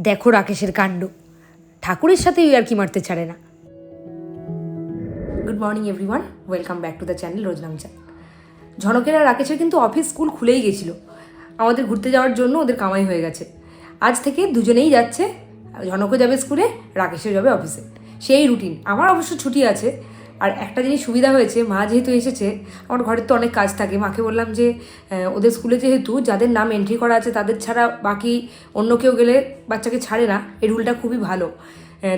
দেখো রাকেশের কাণ্ড। ঠাকুরের সাথে আর কি মারতে ছাড়ে না। Good morning everyone welcome back to the channel Roznamcha ঝনকের আর রাকেশের কিন্তু অফিস স্কুল খুলেই গেছিল। আমাদের ঘুরতে যাওয়ার জন্য ওদের কামাই হয়ে গেছে। আজ থেকে দুজনেই যাচ্ছে। ঝনকও যাবে স্কুলে রাকেশও যাবে অফিসে সেই রুটিন আমার অবশ্য ছুটি আছে। আর একটা জিনিস সুবিধা হয়েছে, মা যেহেতু এসেছে, আমার ঘরের তো অনেক কাজ থাকে। মাকে বললাম যে ওদের স্কুলে যেহেতু যাদের নাম এন্ট্রি করা আছে, তাদের ছাড়া বাকি অন্য কেউ গেলে বাচ্চাকে ছাড়ে না। এই রুলটা খুবই ভালো।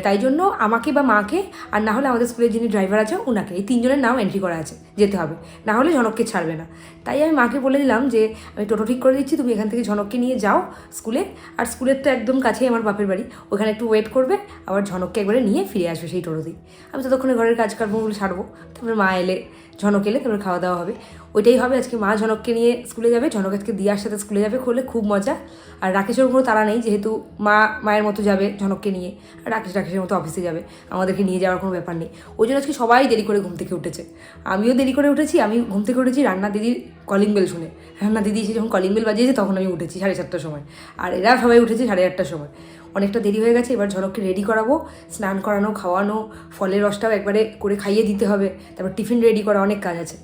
তাই জন্য আমাকে বা মাকে, আর না হলে আমাদের স্কুলের যিনি ড্রাইভার আছে ওনাকে এই তিনজনের নাম এন্ট্রি করা আছে, যেতে হবে। না হলে ঝনককে ছাড়বে না। তাই আমি মাকে বলে দিলাম যে, আমি টোটো ঠিক করে দিচ্ছি, তুমি এখান থেকে ঝনককে নিয়ে যাও স্কুলে। আর স্কুলের তো একদম কাছেই আমার বাপের বাড়ি। ওখানে একটু ওয়েট করবে, আবার ঝনককে একবারে নিয়ে ফিরে আসবে সেই টোটোতেই। আমি ততক্ষণে ঘরের কাজকর্মগুলো ছাড়বো তারপরে মা এলে ঝনক এলে তারপরে খাওয়া দাওয়া হবে। ওইটাই হবে, আজকে মা ঝনককে নিয়ে স্কুলে যাবে ঝনক আজকে দিয়ার সাথে স্কুলে যাবে, করলে খুব মজা। আর রাকেশের কোনো তারা নেই, যেহেতু মা মায়ের মতো যাবে ঝনককে নিয়ে, আর রাকেশ রাকেশের মতো অফিসে যাবে, আমাদেরকে নিয়ে যাওয়ার কোনো ব্যাপার নেই। ওই জন্য আজকে সবাই দেরি করে ঘুম থেকে উঠেছে। আমিও দেরি করে উঠেছি আমি ঘুম থেকে উঠেছি রান্না দিদির কলিং বেল শুনে। রান্না দিদি এসে যখন কলিং বেল বাজিয়েছে, তখন আমি উঠেছি সাড়ে চারটার সময়। আর এরা সবাই উঠেছে সাড়ে আটটার সময়। অনেকটা দেরি হয়ে গেছে এবার ঝনককে রেডি করাবো। স্নান করানো খাওয়ানো ফলের রসটাও একবারে করে খাইয়ে দিতে হবে। তারপর টিফিন রেডি করা অনেক কাজ আছে।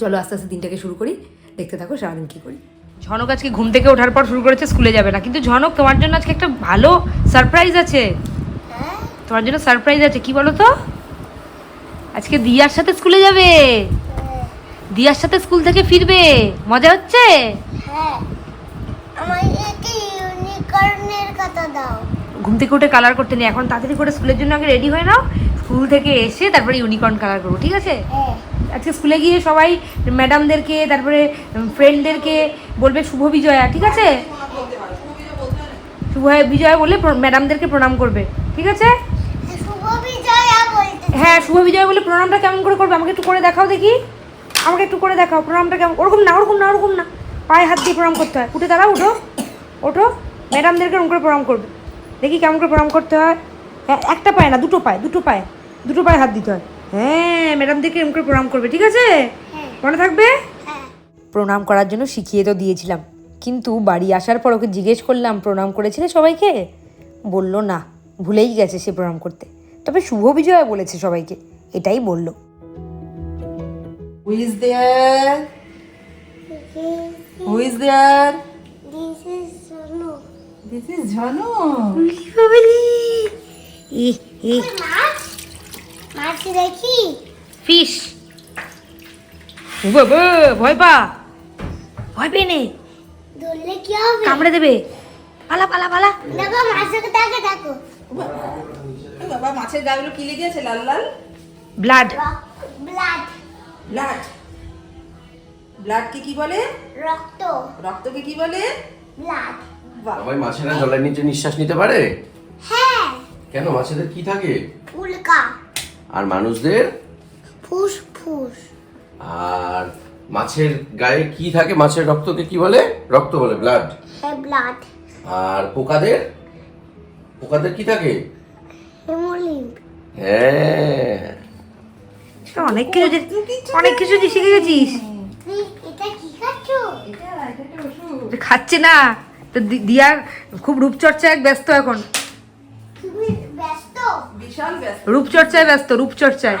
চলো আস্তে আস্তে দিনটাকে শুরু করি। দেখতে থাকো সারাদিন কী করি। ঝনক আজকে ঘুম থেকে ওঠার পর শুরু করেছে স্কুলে যাবে না। কিন্তু ঝনক তোমার জন্য আজকে একটা ভালো সারপ্রাইজ আছে। তোমার জন্য সারপ্রাইজ আছে কি বলো তো? আজকে দিয়ার সাথে স্কুলে যাবে। দিয়ার সাথে স্কুল থেকে ফিরবে। মজা হচ্ছে? হ্যাঁ। কথা দাও। ঘুম থেকে উঠে কালার করতে নেই। এখন তাড়াতাড়ি করে স্কুলের জন্য আগে রেডি হয়ে নাও। স্কুল থেকে এসে তারপরে ইউনিকর্ন কালার করব ঠিক আছে? হ্যাঁ। আজকে স্কুলে গিয়ে সবাই ম্যাডামদেরকে তারপরে ফ্রেন্ডদেরকে বলবে শুভ বিজয়া ঠিক আছে? শুভ বিজয়া বলে ম্যাডামদেরকে প্রণাম করবে ঠিক আছে? শুভ হ্যাঁ শুভ বিজয় বলে প্রণামটা কেমন করে করবে? আমাকে একটু করে দেখাও দেখি। আমাকে একটু করে দেখাও প্রণামটা কেমন ওরকম না ওরকম না ওরকম না। পায়ে হাত দিয়ে প্রণাম করতে হয়। উঠে দাঁড়াও উঠো। ওঠো। ম্যাডামদেরকে ওরকম করে প্রণাম করবে। দেখি কেমন করে প্রণাম করতে হয়। হ্যাঁ একটা পায়ে না দুটো পায়ে দুটো পায়ে দুটো পায়ে হাত দিতে হয়। হ্যাঁ ম্যাডামদেরকে এরকম করে প্রণাম করবে ঠিক আছে? হ্যাঁ। মনে থাকবে? হ্যাঁ। প্রণাম করার জন্য শিখিয়ে তো দিয়েছিলাম। কিন্তু বাড়ি আসার পর ওকে জিজ্ঞেস করলাম প্রণাম করেছিলে সবাইকে? বলল না ভুলেই গেছে সে প্রণাম করতে। তবে শুভ বিজয়া বলেছে সবাইকে এটাই বলল। Who is there? Who is there? This is Sonu This is Jhanu. মাছ মাছ দেখি ফিশ বাবা ভয় পা। ভয় পেয়ে নে। ধরলে কি হবে? কামড়ে দেবে। পালা পালা পালা। দেখো মাছটাকে দেখো দেখো বাবা মাছের গাগুলো কি লেগে আছে লাল লাল? ব্লাড ব্লাড ব্লাড ব্লাডকে কি বলে? রক্ত। রক্তকে কি বলে? ব্লাড সবাই মাছেরা জলের নিচে নিঃশ্বাস নিতে পারে? হ্যাঁ। কেন মাছেদের কি থাকে? উল্কা। আর মানুষদের? ফুস ফুস। আর মাছের গায়ে কি থাকে? মাছের রক্তকে কি বলে? রক্ত বলে ব্লাড হ্যাঁ ব্লাড আর পোকাদের? পোকাদের কি থাকে? হিমোলিম্প হ্যাঁ। অনেক কিছু অনেক কিছু শিখে গেছিস। তুই এটা কি খাচ্ছ? খাচ্ছে না। তো দি- দিয়া খুব রূপচর্চায় ব্যস্ত এখন। তুমি ব্যস্ত? বিশাল ব্যস্ত। রূপচর্চায় ব্যস্ত রূপচর্চায়।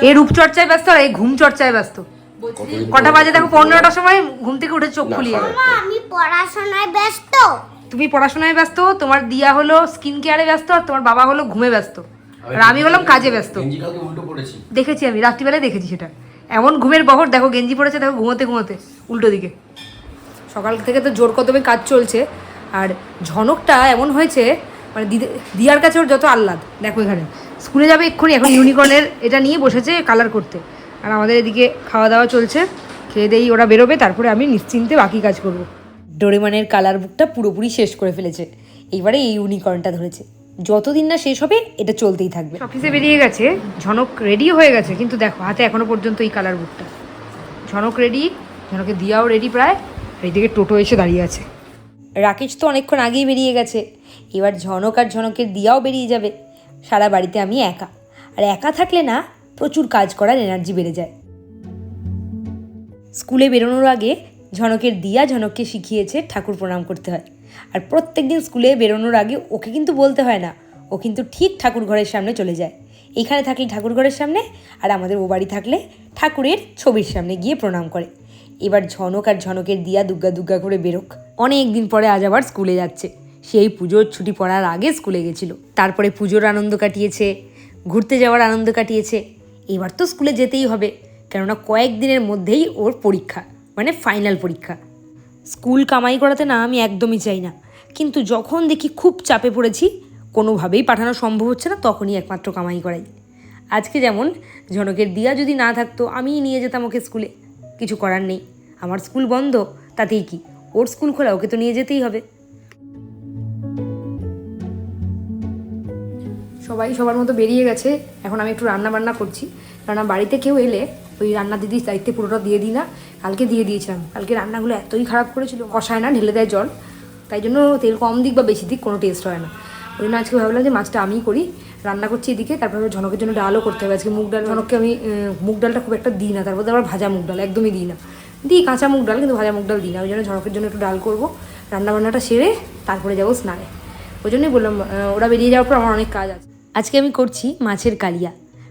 এই রূপচর্চায় ব্যস্ত আর এই ঘুম চর্চায় ব্যস্ত কটা বাজে? দেখো পনেরোটার সময় ঘুম থেকে উঠে চোখ খুলিয়ে আমি পড়াশোনায় ব্যস্ত? তুমি পড়াশোনায় ব্যস্ত তোমার দিয়া হলো স্কিন কেয়ারে ব্যস্ত আর তোমার বাবা হলো ঘুমে ব্যস্ত। আর আমি হলাম কাজে ব্যস্ত। দেখেছি আমি রাত্রিবেলায় দেখেছি সেটা। এমন ঘুমের বহর দেখো গেঞ্জি পড়েছে দেখো ঘুমোতে ঘুমোতে উল্টো দিকে। সকাল থেকে তো জোর কদমে কাজ চলছে। আর ঝনকটা এমন হয়েছে মানে দিয়ার কাছে ওর যত আহ্লাদ, দেখো এখানে। স্কুলে যাবে এক্ষুনি, এখন ইউনিকর্নের এটা নিয়ে বসেছে কালার করতে। আর আমাদের এদিকে খাওয়া দাওয়া চলছে, খেয়ে দেই ওরা বেরোবে, তারপরে আমি নিশ্চিন্তে বাকি কাজ করব। ডোরেমানের কালার বুকটা পুরোপুরি শেষ করে ফেলেছে। এইবারে এই ইউনিকর্নটা ধরেছে। যতদিন না শেষ হবে, এটা চলতেই থাকবে। অফিসে বেরিয়ে গেছে, ঝনক রেডিও হয়ে গেছে, কিন্তু দেখো, হাতে এখনও পর্যন্ত এই কালার বুকটা ঝনক রেডি ঝনকে দিয়াও রেডি প্রায়। এইদিকে টোটো এসে দাঁড়িয়ে আছে। রাকেশ তো অনেকক্ষণ আগেই বেরিয়ে গেছে। এবার ঝনক আর ঝনকের দিয়াও বেরিয়ে যাবে। সারা বাড়িতে আমি একা। আর একা থাকলে না, প্রচুর কাজ করার এনার্জি বেড়ে যায়। স্কুলে বেরোনোর আগে ঝনকের দিয়া ঝনককে শিখিয়েছে ঠাকুর প্রণাম করতে হয়। আর প্রত্যেক দিন স্কুলে বেরোনোর আগে ওকে কিন্তু বলতে হয় না। ও কিন্তু ঠিক ঠাকুর ঘরের সামনে চলে যায়। এইখানে থাকলে ঠাকুর ঘরের সামনে, আর আমাদের ও বাড়ি থাকলে ঠাকুরের ছবির সামনে গিয়ে প্রণাম করে। এবার ঝনক আর ঝনকের দিয়া দুগ্গা দুগ্গা করে বেরোক। অনেক দিন পরে আজ আবার স্কুলে যাচ্ছে। সেই পুজোর ছুটি পড়ার আগে স্কুলে গেছিল। তারপরে পুজোর আনন্দ কাটিয়েছে, ঘুরতে যাওয়ার আনন্দ কাটিয়েছে। এবার তো স্কুলে যেতেই হবে, কেননা কয়েকদিনের মধ্যেই ওর পরীক্ষা মানে ফাইনাল পরীক্ষা। স্কুল কামাই করাতে না আমি একদমই চাই না। কিন্তু যখন দেখি খুব চাপে পড়েছি, কোনোভাবেই পাঠানো সম্ভব হচ্ছে না, তখনই একমাত্র কামাই করাই। আজকে যেমন ঝনকের দিয়া যদি না থাকতো, আমিই নিয়ে যেতাম ওকে স্কুলে। কিছু করার নেই। আমার স্কুল বন্ধ, তাতেই কি? ওর স্কুল খোলা, ওকে তো নিয়ে যেতেই হবে। সবাই সবার মতো বেরিয়ে গেছে। এখন আমি একটু রান্না বান্না করছি। কারণ বাড়িতে কেউ এলে ওই রান্না দিদির দায়িত্বে পুরোটা দিয়ে দিই না। কালকে দিয়ে দিয়েছিলাম। কালকে রান্নাগুলো এতই খারাপ করেছিল। কষায় না, ঢেলে দেয় জল। তাই জন্য তেল কম দিক বা বেশি দিক কোনো টেস্ট হয় না। ওই জন্য আজকে ভাবলাম যে মাছটা আমিই করি। রান্না করছি এদিকে, তারপরে ঝনকের জন্য ডালও করতে হবে। আজকে মুগ ডাল, ঝনককে আমি মুগ ডালটা খুব একটা দিই না, তারপর আবার ভাজা মুগ ডাল, একদমই দিই না। দিই কাঁচা মুগ ডাল, কিন্তু ভাজা মুগ ডাল দিই না, ওই জন্য ঝনকের জন্য একটু ডাল করব। রান্না বান্নাটা সেরে তারপরে যাব স্নানে। ওই জন্যই বললাম ওরা বেরিয়ে যাওয়ার পর আমার অনেক কাজ আছে। আজকে আমি করছি মাছের কালিয়া।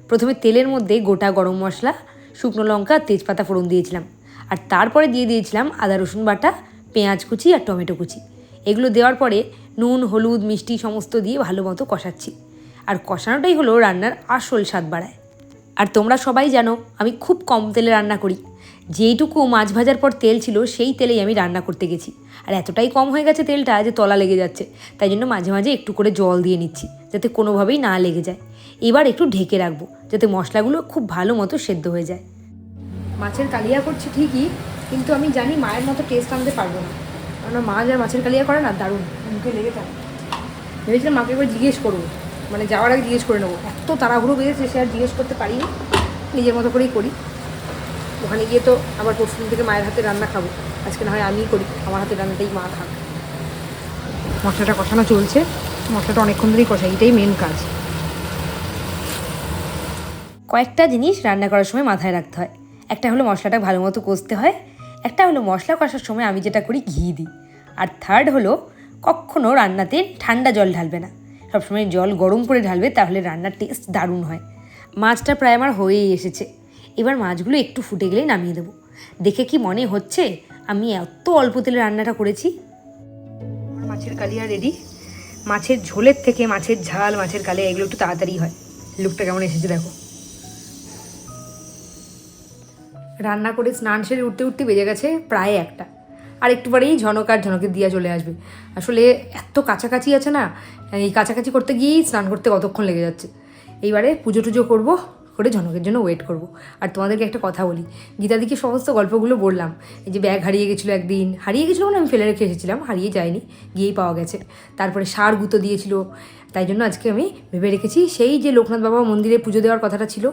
প্রথমে তেলের মধ্যে গোটা গরম মশলা, শুকনো লঙ্কা তেজপাতা ফোড়ন দিয়েছিলাম। আর তারপরে দিয়ে দিয়েছিলাম আদা, রসুন বাটা, পেঁয়াজ কুচি আর টমেটো কুচি। এগুলো দেওয়ার পরে নুন, হলুদ, মিষ্টি সমস্ত দিয়ে ভালো মতো কষাচ্ছি। আর কষানোটাই হলো রান্নার আসল স্বাদ বাড়ায়। আর তোমরা সবাই জানো, আমি খুব কম তেলে রান্না করি। যেইটুকু মাছ ভাজার পর তেল ছিল, সেই তেলেই আমি রান্না করতে গেছি। আর এতটাই কম হয়ে গেছে তেলটা যে তলা লেগে যাচ্ছে। তাই জন্য মাঝে মাঝে একটু করে জল দিয়ে নিচ্ছি, যাতে কোনোভাবেই না লেগে যায়। এবার একটু ঢেকে রাখব, যাতে মশলাগুলো খুব ভালো মতো সেদ্ধ হয়ে যায়। মাছের কালিয়া করছি ঠিকই, কিন্তু আমি জানি মায়ের মতো টেস্ট আনতে পারব না। কারণ মা যা মাছের কালিয়া করে না, দারুণ। মুখে লেগে থাকে। ভেবেছিলাম মাকে একবার জিজ্ঞেস করব। মানে যাওয়ার আগে জিজ্ঞেস করে নেব। এত তাড়াহুড়ো বেড়েছে সে আর জিজ্ঞেস করতে পারিনি। নিজের মতো করেই করি। ওখানে গিয়ে তো আবার পরশুদিন থেকে মায়ের হাতে রান্না খাব। আজকে না হয় আমিই করি। আমার হাতে রান্নাটাই মা খাবে মশলাটা কষানো চলছে। মশলাটা অনেকক্ষণ ধরেই কষাই। এটাই মেন কাজ। কয়েকটা জিনিস রান্না করার সময় মাথায় রাখতে হয়। একটা হলো মশলাটা ভালো মতো কষতে হয়। একটা হলো মশলা কষার সময় আমি যেটা করি ঘি দিই। আর থার্ড হলো কখনও রান্নাতে ঠান্ডা জল ঢালবে না। সবসময় জল গরম করে ঢালবে তাহলে রান্নার টেস্ট দারুণ হয়। মাছটা প্রায় আমার হয়েই এসেছে। এবার মাছগুলো একটু ফুটে গেলেই নামিয়ে দেবো। দেখে কি মনে হচ্ছে আমি এত অল্প তেলে রান্নাটা করেছি? মাছের কালিয়া রেডি মাছের ঝোলের থেকে মাছের ঝাল, মাছের কালিয়া, এগুলো একটু তাড়াতাড়ি হয়। লুকটা কেমন এসেছে দেখো। রান্না করে স্নান সেরে উঠতে উঠতে বেজে গেছে প্রায় একটা। আর একটু পরেই ঝনক আর ঝনকের দিয়া চলে আসবে। আসলে এত কাছাকাছি আছে না, এই কাছাকাছি করতে গিয়েই স্নান করতে কতক্ষণ লেগে যাচ্ছে। এইবারে পুজো টুজো করব, করে ঝনকের জন্য ওয়েট করব। আর তোমাদেরকে একটা কথা বলি, গীতাদিকে সমস্ত গল্পগুলো বললাম, এই যে ব্যাগ হারিয়ে গেছিল একদিন, হারিয়ে গেছিল মানে আমি ফেলে রেখে এসেছিলাম, হারিয়ে যায়নি, গিয়েই পাওয়া গেছে। তারপরে সার গুঁতো দিয়েছিল, তাই জন্য আজকে আমি ভেবে রেখেছি, সেই যে লোকনাথ বাবা মন্দিরে পুজো দেওয়ার কথাটা ছিল,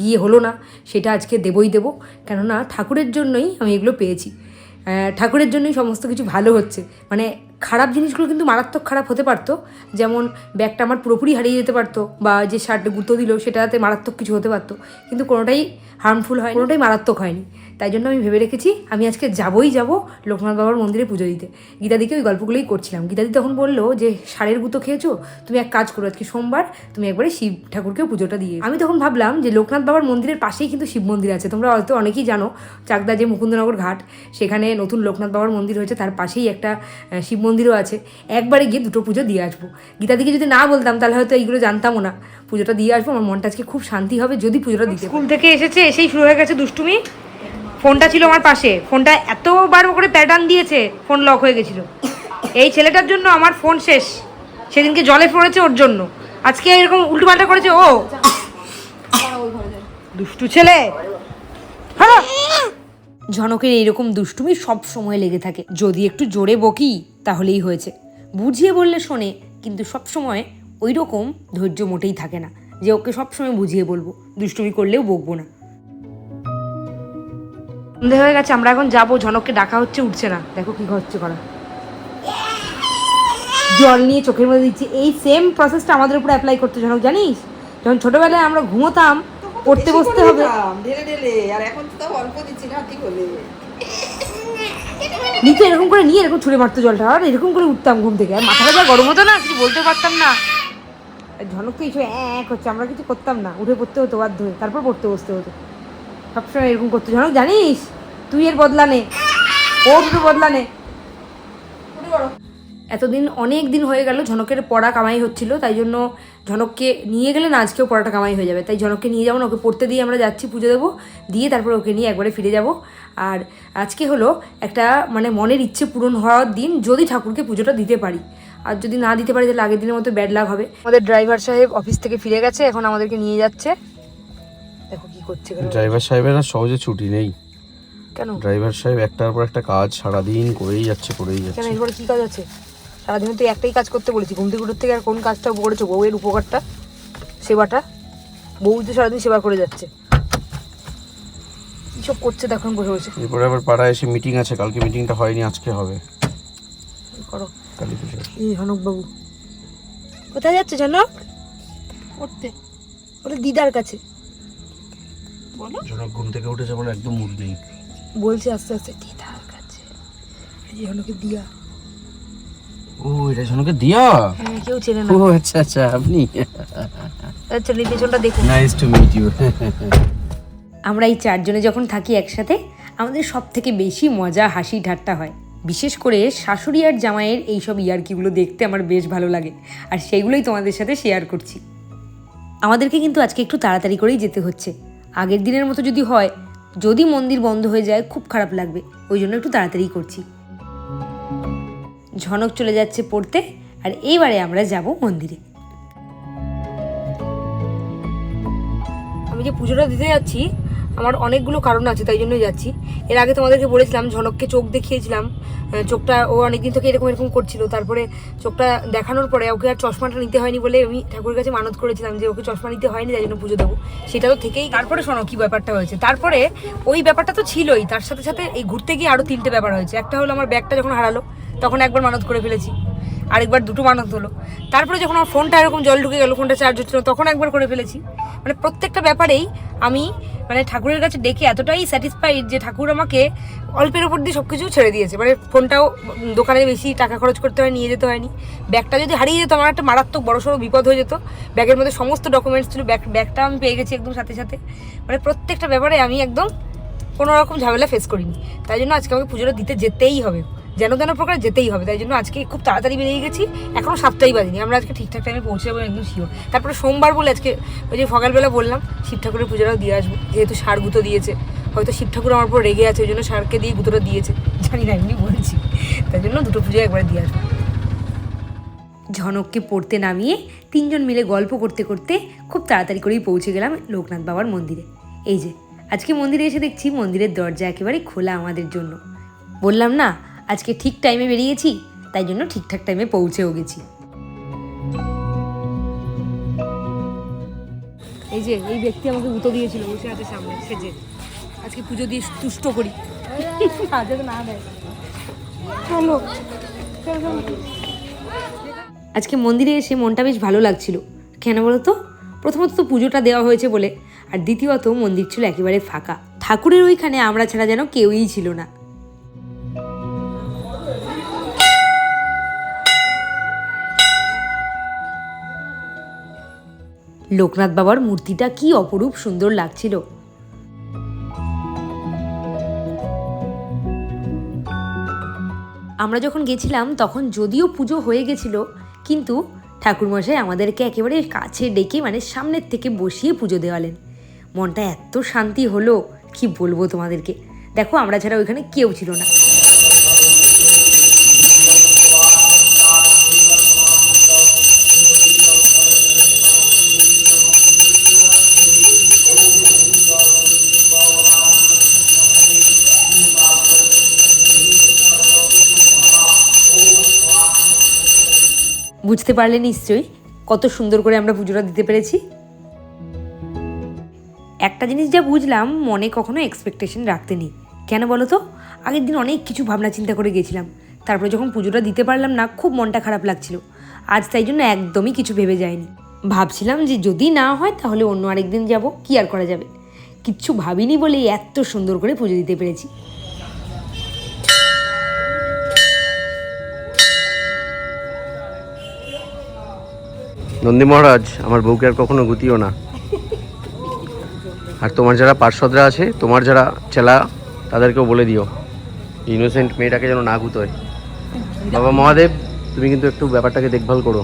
গিয়ে হলো না, সেটা আজকে দেবই দেবো। কেননা ঠাকুরের জন্যই আমি এগুলো পেয়েছি। ঠাকুরের জন্যই সমস্ত কিছু ভালো হচ্ছে। মানে খারাপ জিনিসগুলো কিন্তু মারাত্মক খারাপ হতে পারতো। যেমন ব্যাগটা আমার পুরোপুরি হারিয়ে যেতে পারতো বা যে শার্ট গুঁতো দিল সেটাতে মারাত্মক কিছু হতে পারতো। কিন্তু কোনোটাই হার্মফুল হয় কোনোটাই মারাত্মক হয়নি। তাই জন্য আমি ভেবে রেখেছি, আমি আজকে যাবই যাব লোকনাথ বাবার মন্দিরে পুজো দিতে। গীতাদিকে ওই গল্পগুলোই করছিলাম। গীতাদি তখন বলল যে, সারের গুঁতো খেয়েছো? তুমি এক কাজ করো, আজকে সোমবার তুমি একবারে শিব ঠাকুরকেও পুজোটা দিয়ে আমি তখন ভাবলাম যে, লোকনাথ বাবার মন্দিরের পাশেই কিন্তু শিব মন্দির আছে। তোমরা হয়তো অনেকেই জানো, চাকদা যে মুকুন্দনগর ঘাট, সেখানে নতুন লোকনাথ বাবার মন্দির হয়েছে, তার পাশেই একটা শিব মন্দিরও আছে। একবারে গিয়ে দুটো পুজো দিয়ে আসব। গীতাদিকে যদি না বলতাম, তাহলে হয়তো এইগুলো জানতামও না। পুজোটা দিয়ে আসব, আমার মনটা আজকে খুব শান্তি হবে যদি পুজোটা দিতে স্কুল থেকে এসেছে, এসেই শুরু হয়ে গেছে দুষ্টুমি। ফোনটা ছিল আমার পাশে। ফোনটা এতবার করে প্যাটার্ন দিয়েছে, ফোন লক হয়ে গেছিল। এই ছেলেটার জন্য আমার ফোন শেষ। সেদিনকে জলে পড়েছে ওর জন্য। আজকে এরকম উল্টোপাল্টা করেছে, ও। দুষ্টু ছেলে। হ্যাঁ ঝনকের এইরকম দুষ্টুমি সব সময় লেগে থাকে। যদি একটু জোরে বকি, তাহলেই হয়েছে। বুঝিয়ে বললে শোনে, কিন্তু সব সময় ওই রকম ধৈর্য মোটেই থাকে না। যে ওকে সব সময় বুঝিয়ে বলব। দুষ্টুমি করলেও বকবো না। সন্ধে হয়ে গেছে আমরা এখন যাব। ঝনককে ডাকা হচ্ছে উঠছে না। দেখো কি হচ্ছে করা। জল নিয়ে চোখের মধ্যে দিচ্ছে। এই সেম প্রসেসটা আমাদের উপরে অ্যাপ্লাই করতে ঝনক জানিস? যখন ছোটবেলায় আমরা ঘুমোতাম পড়তে বসতে হবে। ঢেলে ঢেলে। আর এখন তো অল্প দিচ্ছি না ঠিক হলে নিচে এরকম করে নিয়ে এরকম ছুঁড়ে মারতো জলটা। আর এরকম করে উঠতাম ঘুম থেকে। আর মাথাটা যা গরম হতো না কিছু বলতে পারতাম না। ঝনক তো এইসব এক হচ্ছে আমরা কিছু করতাম না। উঠে পড়তে হতো বাধ্য হয়ে। তারপর পড়তে বসতে হতো। সবসময় এরকম করতো ঝনক, জানিস? তুই এর বদলা নে। ও দুটো বদলা নে। এতদিন অনেক দিন হয়ে গেল ঝনকের পড়া কামাই হচ্ছিল, তাই জন্য ঝনককে নিয়ে গেলে না আজকেও পড়াটা কামাই হয়ে যাবে। তাই ঝনককে নিয়ে যাব না, ওকে পড়তে দিয়ে আমরা যাচ্ছি, পুজো দেবো, দিয়ে তারপর ওকে নিয়ে একবারে ফিরে যাব। আর আজকে হলো একটা মানে মনের ইচ্ছে পূরণ হওয়ার দিন, যদি ঠাকুরকে পুজোটা দিতে পারি। আর যদি না দিতে পারি, তাহলে আগের দিনের মতো ব্যাড লাগ হবে। আমাদের ড্রাইভার সাহেব অফিস থেকে ফিরে গেছে, এখন আমাদেরকে নিয়ে যাচ্ছে। করছে এখানে। ড্রাইভার সাহেবের আর সহজে ছুটি নেই। কেন? ড্রাইভার সাহেব একটার পর একটা কাজ সারাদিন করেই যাচ্ছে করেই কেন এরপরে কি কাজ আছে? সারাদিন তো একটাই কাজ করতে বলেছি। ঘুম থেকে থেকে আর কোন কাজটা করেছ? বউয়ের উপকারটা? সেবাটা? বউ তো সারাদিন সেবা করে যাচ্ছে। কিসব করছে দেখুন বসে বসে। এরপরে আবার পাড়ায় এসে মিটিং আছে। কালকে মিটিংটা হয়নি আজকে হবে। করো? কালী পুজোর এই বাবু কোথায় যাচ্ছে ঝনক? পড়তে। ওটা দিদার কাছে। বলো। ঘুম থেকে উঠে একদম মুড নেই। বলছে আস্তে আস্তে দিদার কাছে। এই দিয়া। ও এটা দিয়া? হ্যাঁ কেউ চেনে না। ও আচ্ছা আচ্ছা আপনি? আচ্ছা দেখুন নাইস টু মিট ইউ আমরা এই চারজনে যখন থাকি একসাথে আমাদের সব থেকে বেশি মজা হাসি ঠাট্টা হয়। বিশেষ করে শাশুড়ি আর জামাইয়ের এইসব ইয়ার্কিগুলো দেখতে আমার বেশ ভালো লাগে। আর সেইগুলোই তোমাদের সাথে শেয়ার করছি। আমাদেরকে কিন্তু আজকে একটু তাড়াতাড়ি করেই যেতে হচ্ছে। আগের দিনের মতো যদি হয়, যদি মন্দির বন্ধ হয়ে যায়, খুব খারাপ লাগবে। ওই জন্য একটু তাড়াতাড়ি করছি। ঝনক চলে যাচ্ছে পড়তে, আর এইবারে আমরা যাব মন্দিরে। আমি যে পুজোটা দিতে যাচ্ছি আমার অনেকগুলো কারণ আছে, তাই জন্যই যাচ্ছি। এর আগে তোমাদেরকে বলেছিলাম ঝনককে চোখ দেখিয়েছিলাম। চোখটা ও অনেকদিন থেকে এরকম এরকম করছিল। তারপরে চোখটা দেখানোর পরে ওকে আর চশমাটা নিতে হয়নি বলে আমি ঠাকুরের কাছে মানত করেছিলাম যে ওকে চশমা নিতে হয়নি, তাই জন্য পুজো দেবো। সেটা তো থেকেই তারপরে শোনো কী ব্যাপারটা হয়েছে। তারপরে ওই ব্যাপারটা তো ছিলই। তার সাথে সাথে এই ঘুরতে গিয়ে আরও তিনটে ব্যাপার হয়েছে। একটা হলো আমার ব্যাগটা যখন হারালো, তখন একবার মানত করে ফেলেছি। আরেকবার দুটো মানত হলো। তারপরে যখন আমার ফোনটা এরকম জল ঢুকে গেল, ফোনটা চার্জ হচ্ছিল, তখন একবার করে ফেলেছি। মানে প্রত্যেকটা ব্যাপারেই আমি মানে ঠাকুরের কাছে ডেকে এতটাই স্যাটিসফাইড যে ঠাকুর আমাকে অল্পের উপর দিয়ে সব কিছু ছেড়ে দিয়েছে। মানে ফোনটাও দোকানে বেশি টাকা খরচ করতে হয় নিয়ে যেতে হয়নি। ব্যাগটা যদি হারিয়ে যেত, আমার একটা মারাত্মক বড়সড় বিপদ হয়ে যেত। ব্যাগের মধ্যে সমস্ত ডকুমেন্টস ছিল, ব্যাগ, ব্যাগটা আমি পেয়ে গেছি একদম সাথে সাথে। মানে প্রত্যেকটা ব্যাপারে আমি একদম কোনো রকম ঝামেলা ফেস করিনি। তাই জন্য আজকে আমাকে পুজোটা দিতে যেতেই হবে। যেন তেন প্রকার যেতেই হবে, তাই জন্য আজকে খুব তাড়াতাড়ি বেরিয়ে গেছি। এখনও সাতটাই বাজিনি, আমরা আজকে ঠিকঠাক টাইমে পৌঁছে যাব একদম শিওর তারপরে সোমবার বলে আজকে ওই যে সকালবেলা বললাম, শিব ঠাকুরের পুজোটাও দিয়ে আসব, যেহেতু সার গুঁতো দিয়েছে। হয়তো শিব ঠাকুর আমার উপর রেগে আছে, ওই জন্য সারকে দিয়ে গুঁতোটা দিয়েছে। জানি না, এমনি বলছি। তাই জন্য দুটো পুজো একবার দিয়ে আসব। ঝনককে পড়তে নামিয়ে তিনজন মিলে গল্প করতে করতে খুব তাড়াতাড়ি করেই পৌঁছে গেলাম লোকনাথ বাবার মন্দিরে। এই যে, আজকে মন্দিরে এসে দেখছি মন্দিরের দরজা একেবারে খোলা আমাদের জন্য। বললাম, না আজকে ঠিক টাইমে বেরিয়েছি, তাই জন্য ঠিকঠাক টাইমে পৌঁছেও গেছি। এই যে, এই ব্যক্তি আমাকে গুঁতো দিয়েছিল, বসে আছে সামনে সেজে আজকে পুজো দিয়ে তুষ্ট করি। আজকে আজকে মন্দিরে এসে মনটা বেশ ভালো লাগছিল। কেন বলো তো প্রথমত তো পুজোটা দেওয়া হয়েছে বলে, আর দ্বিতীয়ত মন্দির ছিল একেবারে ফাঁকা। ঠাকুরের ওইখানে আমরা ছাড়া যেন কেউই ছিল না। লোকনাথ বাবার মূর্তিটা কি অপরূপ সুন্দর লাগছিল। আমরা যখন গেছিলাম, তখন যদিও পুজো হয়ে গেছিল, কিন্তু ঠাকুরমশাই আমাদেরকে একেবারে কাছে ডেকে মানে সামনের থেকে বসিয়ে পুজো দেওয়ালেন। মনটা এত শান্তি হলো, কি বলব তোমাদেরকে? দেখো, আমরা ছাড়া ওইখানে কেউ ছিল না। বুঝতে পারলে নিশ্চয়ই কত সুন্দর করে আমরা পুজোটা দিতে পেরেছি। একটা জিনিস যা বুঝলাম, মনে কখনো এক্সপেকটেশন রাখতে নেই। কেন বলো তো? আগের দিন অনেক কিছু ভাবনা চিন্তা করে গেছিলাম। তারপরে যখন পুজোটা দিতে পারলাম না, খুব মনটা খারাপ লাগছিল। আজ তাই জন্য একদমই কিছু ভেবে যায়নি ভাবছিলাম যে যদি না হয়, তাহলে অন্য আরেকদিন যাব, কি আর করা যাবে? কিচ্ছু ভাবিনি বলে এত সুন্দর করে পুজো দিতে পেরেছি। নন্দী মহারাজ আমার বউকে আর কখনো গুতিও না। আর তোমার যারা পার্শ্বদরা আছে তোমার যারা চেলা তাদেরকেও বলে দিও। ইনোসেন্ট মেয়েটাকে যেন না গুতোয়। বাবা মহাদেব তুমি কিন্তু একটু ব্যাপারটাকে দেখভাল করো।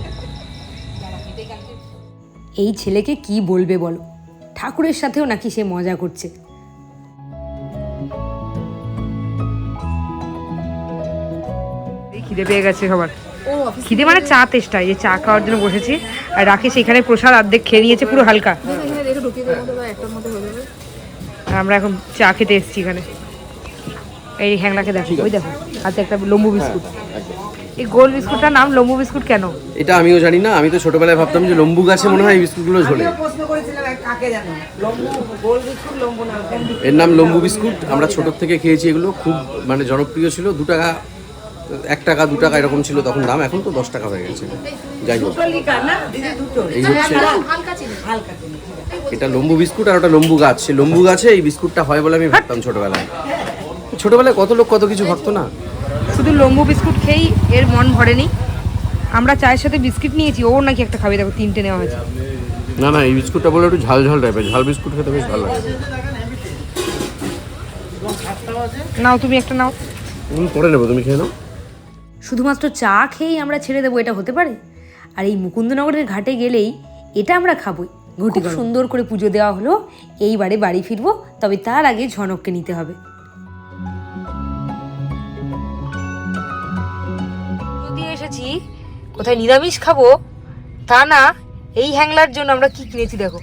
এই ছেলেকে কি বলবে বলো? ঠাকুরের সাথেও নাকি সে মজা করছে। খিদে পেয়ে গেছে সবার। খিদে মানে চা তেষ্টা এই যে চা খাওয়ার জন্য বসেছি। আর রাকেশ এখানে প্রসাদ অর্ধেক খেয়ে নিয়েছে পুরো হালকা। রেখে হয়ে আমরা এখন চা খেতে এসেছি এখানে। এই হ্যাংলাকে দেখো ওই দেখো হাতে একটা লম্বু বিস্কুট। এই গোল বিস্কুটটার নাম লম্বু বিস্কুট কেন? এটা আমিও জানি না আমি তো ছোটবেলায় ভাবতাম যে লম্বু গাছে মনে হয় এই বিস্কুটগুলো ঝোলে। প্রশ্ন করেছিলাম কাকে জানো? লম্বু গোল বিস্কুট লম্বু না এর নাম লম্বু বিস্কুট। আমরা ছোট থেকে খেয়েছি এগুলো খুব মানে জনপ্রিয় ছিল। দু টাকা এক টাকা দু টাকা এরকম ছিল তখন দাম এখন তো দশ টাকা হয়ে গেছে। যাই হোক। এই হচ্ছে এটা লম্বু বিস্কুট আর ওটা লম্বু গাছ। সে লম্বু গাছে এই বিস্কুটটা হয় বলে আমি ভাবতাম ছোটবেলায়। ছোটবেলায় কত লোক কত কিছু ভাবতো না? শুধু লম্বু বিস্কুট খেয়েই এর মন ভরেনি। আমরা চায়ের সাথে বিস্কিট নিয়েছি ও নাকি একটা খাবে দেখো তিনটে নেওয়া হয়েছে। না না এই বিস্কুটটা বলে একটু ঝাল ঝাল টাইপের ঝাল বিস্কুট খেতে বেশ ভালো লাগে। নাও তুমি একটা নাও। পরে নেব তুমি খেয়ে নাও। শুধুমাত্র চা খেয়েই আমরা ছেড়ে দেবো এটা হতে পারে? আর এই মুকুন্দনগরের ঘাটে গেলেই এটা আমরা খাবই। ঘটি সুন্দর করে পুজো দেওয়া হলো। এইবারে বাড়ি ফিরবো তবে তার আগে ঝনককে নিতে হবে। যদি এসেছি কোথায় নিরামিষ খাব তা না এই হ্যাংলার জন্য আমরা কি কিনেছি দেখো।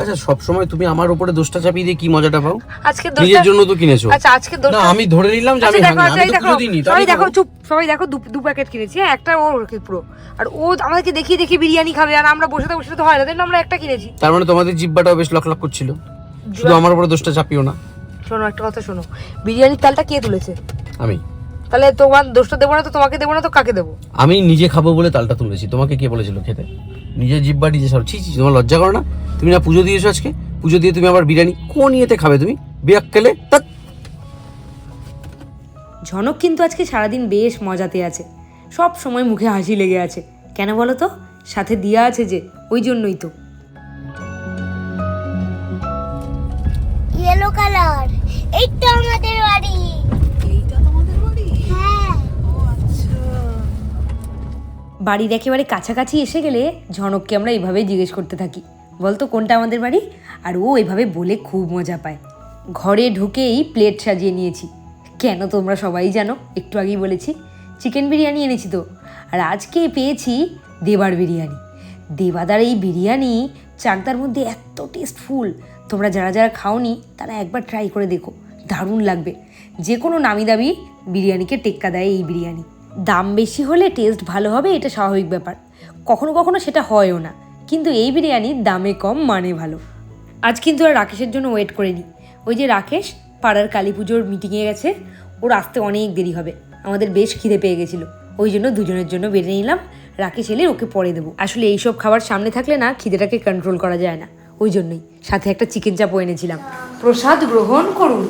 আচ্ছা সব সময় তুমি আমার উপরে দোষটা চাপিয়ে দিয়ে কি মজাটা পাও? আজকে নিজের জন্য তো কিনেছো। আচ্ছা আজকে না আমি ধরে নিলাম যে আমি আচ্ছা দেখো আমি তো দিইনি সবাই দেখো চুপ সবাই দেখো দু প্যাকেট কিনেছি হ্যাঁ একটা ওর পুরো। আর ও আমাদেরকে দেখিয়ে দেখিয়ে বিরিয়ানি খাবে আর আমরা বসে তো বসে তো হয় না তাই আমরা একটা কিনেছি। তার মানে তোমাদের জিব্বাটাও বেশ লক লক করছিল। শুধু আমার উপরে দোষটা চাপিও না। শোনো একটা কথা শোনো। বিরিয়ানির তালটা কে তুলেছে? আমি। তাহলে তোমার দোষটা দেবো না তো তোমাকে দেবো না তো কাকে দেবো? আমি নিজে খাব বলে তালটা তুলেছি। তোমাকে কে বলেছিল খেতে? নিজের জিব্বা নিজে সব ছি ছি, তোমার লজ্জা করো না। তুমি না পুজো দিয়েছ আজকে। পুজো দিয়ে তুমি আবার বিরিয়ানি কোন ইয়েতে খাবে তুমি? বিয়াক্কেলে তা ঝনক কিন্তু আজকে সারাদিন বেশ মজাতে আছে। সব সময় মুখে হাসি লেগে আছে। কেন বলো তো? সাথে দিয়া আছে যে ওই জন্যই তো। ইয়েলো কালার এই তো আমাদের বাড়ি এইটা তোমাদের বাড়ি হ্যাঁ বাড়ির একেবারে কাছাকাছি এসে গেলে ঝনককে আমরা এইভাবেই জিজ্ঞেস করতে থাকি। বলতো, কোনটা আমাদের বাড়ি? আর ও এভাবে বলে খুব মজা পায়। ঘরে ঢুকেই প্লেট সাজিয়ে নিয়েছি। কেন তোমরা সবাই জানো? একটু আগেই বলেছি। চিকেন বিরিয়ানি এনেছি তো। আর আজকে পেয়েছি দেবার বিরিয়ানি। দেবাদার এই বিরিয়ানি চাকদার মধ্যে এত টেস্টফুল। তোমরা যারা যারা খাওনি, তারা একবার ট্রাই করে দেখো। দারুণ লাগবে। যে কোনো নামি দামি বিরিয়ানিকে টেক্কা দেয় এই বিরিয়ানি। দাম বেশি হলে টেস্ট ভালো হবে, এটা স্বাভাবিক ব্যাপার। কখনো কখনো সেটা হয়ও না। কিন্তু এই বিরিয়ানি দামে কম মানে ভালো। আজ কিন্তু আর রাকেশের জন্য ওয়েট করিনি। ওই যে রাকেশ, পাড়ার কালী পুজোর মিটিংয়ে গেছে, ওর আসতে অনেক দেরি হবে। আমাদের বেশ খিদে পেয়ে গেছিল। ওই জন্য দুজনের জন্য বেড়ে নিলাম। রাকেশ এলে ওকে পরে দেবো। আসলে এইসব খাবার সামনে থাকলে না খিদেটাকে কন্ট্রোল করা যায় না। ওই জন্যই সাথে একটা চিকেন চাপও এনেছিলাম। প্রসাদ গ্রহণ করুন।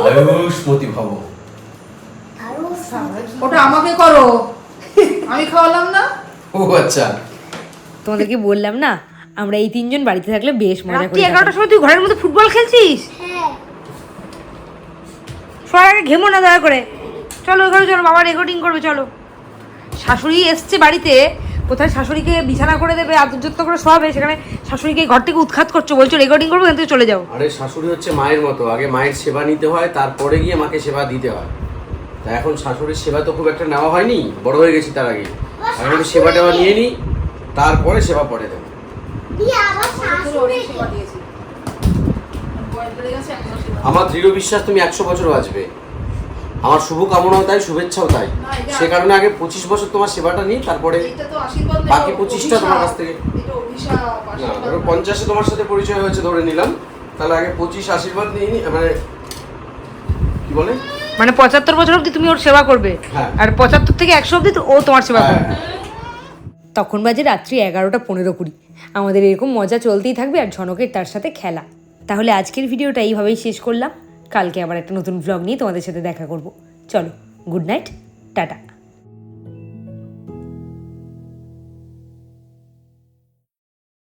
আয়ুষ্মতি ভব ওটা আমাকে করো। আমি খাওয়ালাম না? ও আচ্ছা। তোমাদেরকে বললাম না? আমরা এই তিনজন বাড়িতে থাকলে বেশ মজা করি এগারোটার সময় তুই ঘরের মধ্যে ফুটবল খেলছিস? হ্যাঁ সবার আগে ঘেমো না দয়া করে। চলো এখানে চলো বাবা রেকর্ডিং করবে চলো। শাশুড়ি এসছে বাড়িতে কোথায় শাশুড়িকে বিছানা করে দেবে আদর করে শোয়াবে সেখানে শাশুড়িকে ঘর থেকে উৎখাত করছ বলছো রেকর্ডিং করব কিন্তু চলে যাও। আরে শাশুড়ি হচ্ছে মায়ের মতো আগে মায়ের সেবা নিতে হয় তারপরে গিয়ে মাকে সেবা দিতে হয়। তা এখন শাশুড়ির সেবা তো খুব একটা নেওয়া হয়নি বড় হয়ে গেছি তার আগে। এখন আমি সেবা টেবা নিয়ে নিই তারপরে সেবা পরে দেবো। দিয়ে আবার শাশুড়ি সেবা দিয়েছি। বয়স বেড়ে গেছে এখনও সেবা। আমার দৃঢ় বিশ্বাস তুমি একশো বছর বাঁচবে। আমার শুভ কামনাও তাই শুভেচ্ছাও তাই। সে কারণে আগে পঁচিশ বছর তোমার সেবাটা নিই তারপরে বাকি পঁচিশটা তোমার কাছ থেকে। না পঞ্চাশে তোমার সাথে পরিচয় হয়েছে ধরে নিলাম। তাহলে আগে পঁচিশ আশীর্বাদ নিয়ে নি মানে কি বলে? মানে পঁচাত্তর বছর অবধি তুমি ওর সেবা করবে? হ্যাঁ। আর পঁচাত্তর থেকে একশো অবধি তো ও তোমার সেবা হ্যাঁ, করবে। তখন বাজে রাত্রি এগারোটা পনেরো কুড়ি। আমাদের এরকম মজা চলতেই থাকবে আর ঝনকের তার সাথে খেলা। তাহলে আজকের ভিডিওটা এইভাবেই শেষ করলাম। কালকে আবার একটা নতুন ভ্লগ নিয়ে তোমাদের সাথে দেখা করব। চলো গুড নাইট টাটা।